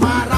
Mara.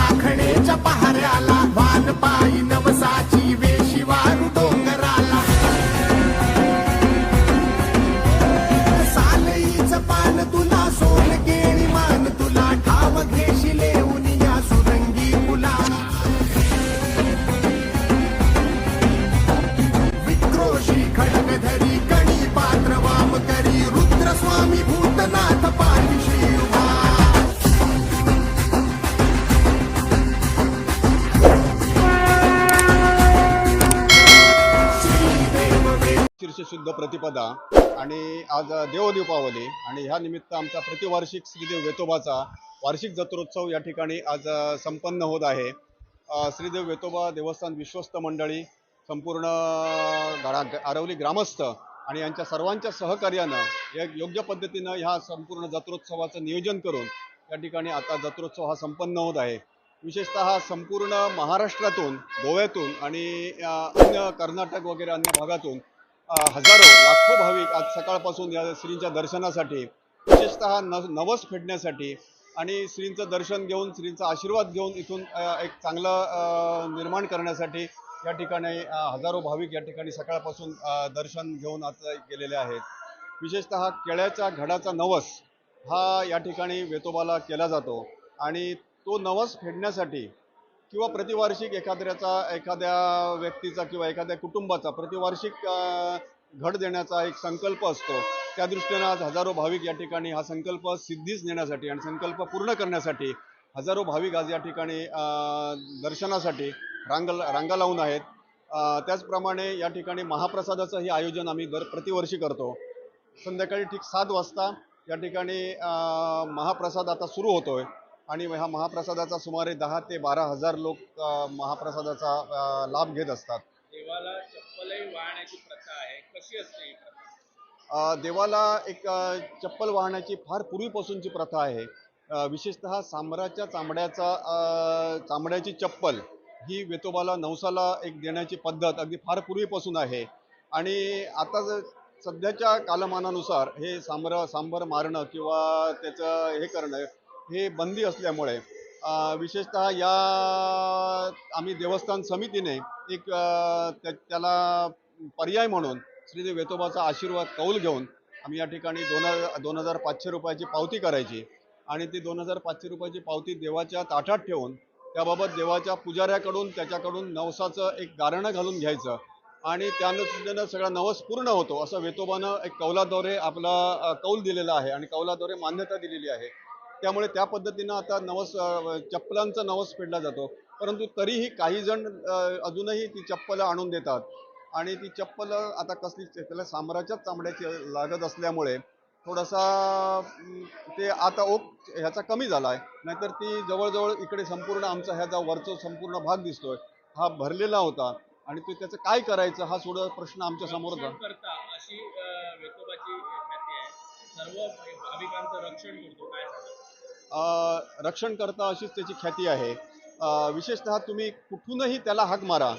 शुद्ध प्रतिपदा आणि आज देवदीपावली आणि ह्या निमित्त आमचा प्रतिवार्षिक श्रीदेव वेतोबाचा वार्षिक जत्रोत्सव या ठिकाणी आज संपन्न होत आहे. श्रीदेव वेतोबा देवस्थान विश्वस्त मंडळी संपूर्ण आरवली ग्रामस्थ आणि यांच्या सर्वांच्या सहकार्यानं एक योग्य पद्धतीनं ह्या संपूर्ण जत्रोत्सवाचं नियोजन करून या ठिकाणी आता जत्रोत्सव हा संपन्न होत आहे. विशेषतः संपूर्ण महाराष्ट्रातून गोव्यातून आणि अन्य कर्नाटक वगैरे अन्य भागातून हजारो लाखो भाविक आज सकाळपासून या श्रींच्या दर्शनासाठी विशेषतः न नवस फेडण्यासाठी आणि श्रींचं दर्शन घेऊन श्रींचा आशीर्वाद घेऊन इथून एक चांगलं निर्माण करण्यासाठी या ठिकाणी हजारो भाविक या ठिकाणी सकाळपासून दर्शन घेऊन आता गेलेले आहेत. विशेषतः केळ्याच्या घडाचा नवस हा या ठिकाणी वेतोबाला केला जातो आणि तो नवस फेडण्यासाठी किंवा प्रतिवार्षिक एखाद्याचा एखाद्या व्यक्तीचा किंवा एखाद्या कुटुंबाचा प्रतिवार्षिक घड घट देण्याचा एक संकल्प असतो. त्या दृष्टीनं आज हजारो भाविक या ठिकाणी हा संकल्प सिद्धीच नेण्यासाठी आणि संकल्प पूर्ण करण्यासाठी हजारो भाविक आज या ठिकाणी दर्शनासाठी रांग रांगा लावून आहेत. त्याचप्रमाणे या ठिकाणी महाप्रसादाचंही आयोजन आम्ही दर प्रतिवर्षी करतो. संध्याकाळी ठीक सात वाजता या ठिकाणी महाप्रसाद आता सुरू होतोय. आणि ह्या महाप्रसादाचा सुमारे दहा ते बारा हजार लोक महाप्रसादाचा लाभ घेत असतात. देवाला चप्पलही वाहण्याची प्रथा आहे. कशी असते ही देवाला एक चप्पल वाहण्याची फार पूर्वीपासूनची प्रथा आहे. विशेषतः सांबराच्या चामड्याचा अ, चामड्याची चप्पल ही वेतोबाला नवसाला एक देण्याची पद्धत अगदी फार पूर्वीपासून आहे. आणि आता ज- सध्याच्या कालमानानुसार हे सांबर सांबर मारणं किंवा त्याचं हे करणं हे बंदी असल्यामुळे विशेषतः या आम्ही देवस्थान समितीने एक त्या- त्याला पर्याय म्हणून श्रीदेव वेतोबाचा आशीर्वाद कौल घेऊन आम्ही या ठिकाणी दोन हजार दोन हजार पाचशे रुपयाची पावती करायची आणि ती दोन हजार पाचशे रुपयाची पावती देवाच्या ताटात ठेवून त्याबाबत देवाच्या पुजाऱ्याकडून त्याच्याकडून नवसाचं एक गारणं घालून घ्यायचं आणि त्यानुसार सगळा नवस पूर्ण होतो असं वेतोबानं एक कौलाद्वारे आपला कौल दिलेला आहे आणि कौलाद्वारे मान्यता दिलेली आहे. त्यामुळे त्या पद्धतीनं आता नवस चप्पलांचा नवस फेडला जातो. परंतु तरीही काही जण अजूनही ती चप्पल आणून देतात. आणि ती चप्पल आता कसली त्याला साम्राज्यात चामड्याची लागत असल्यामुळे थोडासा ते आता ओप ह्याचा कमी झाला आहे नाहीतर ती जवळजवळ इकडे संपूर्ण आमचा ह्याचा वरचा संपूर्ण भाग दिसतोय. हा भरलेला होता. आणि ते त्याचं काय करायचं हा थोडा प्रश्न आमच्यासमोर होता. अशी सर्व भाविकांचं रक्षण करतो काय रक्षण करता अशीच त्याची ख्याती आहे. विशेषतः तुम्ही कुठूनही त्याला हाक मारा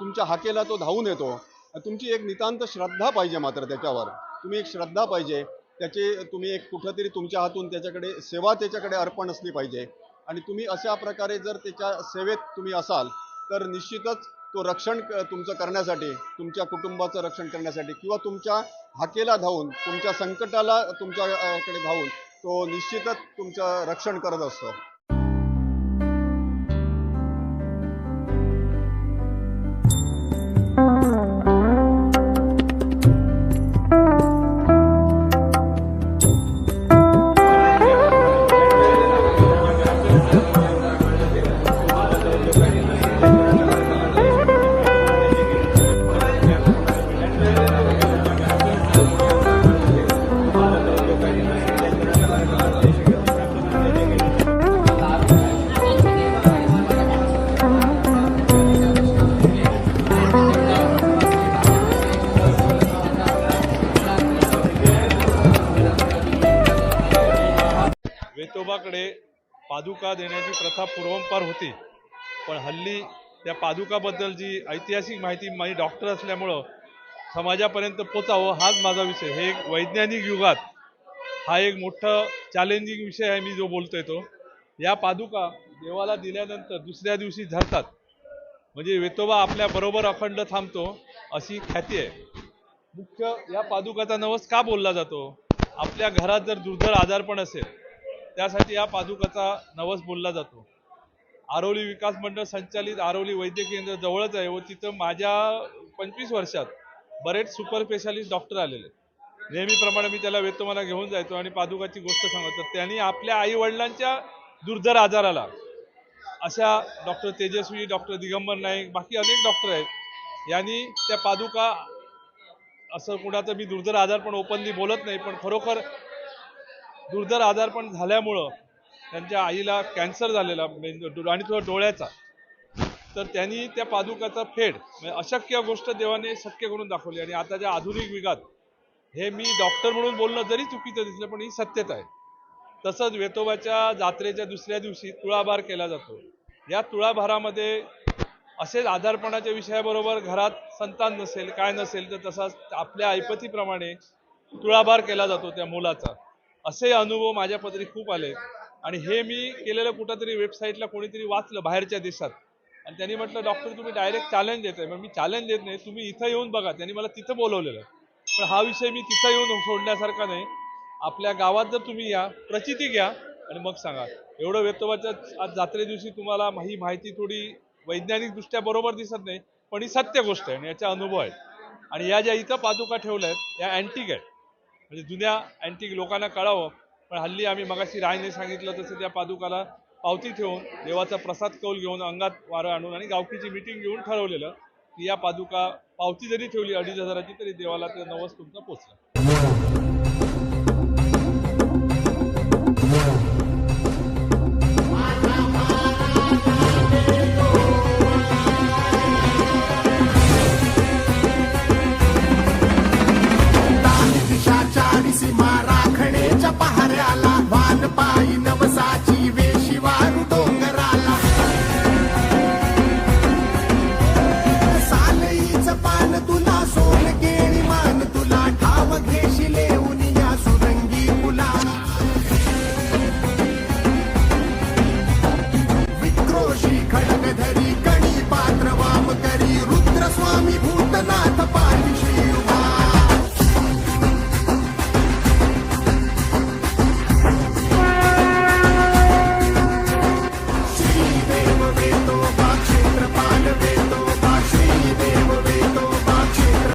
तुमच्या हाकेला तो धावून येतो. तुमची एक नितांत श्रद्धा पाहिजे मात्र त्याच्यावर. तुम्ही एक श्रद्धा पाहिजे त्याचे तुम्ही एक कुठंतरी तुमच्या हातून त्याच्याकडे सेवा त्याच्याकडे अर्पण असली पाहिजे. आणि तुम्ही अशा प्रकारे जर त्याच्या सेवेत तुम्ही असाल तर निश्चितच तो रक्षण तुमचं करण्यासाठी तुमच्या कुटुंबाचं रक्षण करण्यासाठी किंवा तुमच्या हाकेला धावून तुमच्या संकटाला तुमच्याकडे धावून तो निश्चितच तुमचं रक्षण करत असतो. पादुका देण्याची प्रथा पूर्वंपार होती. पण हल्ली त्या पादुकाबद्दल जी ऐतिहासिक माहिती माझी डॉक्टर असल्यामुळं समाजापर्यंत पोचावं हाच माझा विषय. हे एक वैज्ञानिक युगात हा एक मोठं चॅलेंजिंग विषय आहे मी जो बोलतोय तो. या पादुका देवाला दिल्यानंतर दुसऱ्या दिवशी झरतात म्हणजे वेतोबा आपल्या बरोबर अखंड थांबतो अशी ख्याती आहे. मुख्य या पादुकाचा नवस का बोलला जातो? आपल्या घरात जर दुर्धर आजारपण असेल त्यासाठी या पादुकाचा नवस बोलला जातो. आरोली विकास मंडळ संचालित आरोली वैद्यकीय केंद्र जवळच आहे व तिथं माझ्या पंचवीस वर्षात बरेच सुपर स्पेशालिस्ट डॉक्टर आलेले नेहमीप्रमाणे मी त्याला वेतमाला घेऊन जायचो आणि पादुकाची गोष्ट सांगतो त्यांनी आपल्या आई वडिलांच्या दुर्धर आजाराला अशा डॉक्टर तेजस्वी डॉक्टर दिगंबर नाईक बाकी अनेक डॉक्टर आहेत. यांनी त्या पादुका असं कुणाचं मी दुर्धर आजार पण ओपनली बोलत नाही पण खरोखर दुर्धर आजारपण झाल्यामुळं त्यांच्या आईला कॅन्सर झालेला म्हणजे आणि तो डोळ्याचा. तर त्यांनी त्या पादुकाचा फेड म्हणजे अशक्य गोष्ट देवाने शक्य करून दाखवली. आणि आताच्या आधुनिक युगात हे मी डॉक्टर म्हणून बोलणं जरी चुकीचं दिसलं पण ही सत्यता आहे. तसंच वेतोबाच्या जात्रेच्या दुसऱ्या दिवशी तुळाभार केला जातो. या तुळाभारामध्ये असेच आधारपणाच्या विषयाबरोबर घरात संतान नसेल काय नसेल तर तसाच आपल्या ऐपतीप्रमाणे तुळाभार केला जातो त्या मुलाचा. असे अनुभव माझ्या पदरी खूप आले. आणि हे मी केलेलं कुठंतरी वेबसाईटला कोणीतरी वाचलं बाहेरच्या देशात. आणि त्यांनी म्हटलं डॉक्टर तुम्ही डायरेक्ट चॅलेंज देताय. मग मी चॅलेंज देत नाही तुम्ही इथं येऊन बघा. त्यांनी मला तिथं बोलवलेलं. पण हा विषय मी तिथं येऊन सोडण्यासारखा नाही. आपल्या गावात जर तुम्ही या प्रचिती घ्या आणि मग सांगा. एवढं वेतोबाच्या आज जात्रे दिवशी तुम्हाला ही माहिती थोडी वैज्ञानिकदृष्ट्या बरोबर दिसत नाही पण ही सत्य गोष्ट आहे आणि याचा अनुभव आहे आणि या ज्या इथं पादुका ठेवल्या आहेत या अँटिक आहेत म्हणजे जुन्या अँटिक लोकांना कळावं पण हल्ली आम्ही मगाशी रायने सांगितलं तसं त्या पादुकाला पावती ठेवून देवाचा प्रसाद कौल घेऊन अंगात वारं आणून आणि गावकीची मिटिंग घेऊन ठरवलेलं की या पादुका पावती जरी ठेवली अडीच हजाराची तरी देवाला ते नवस तुमचा पोचला.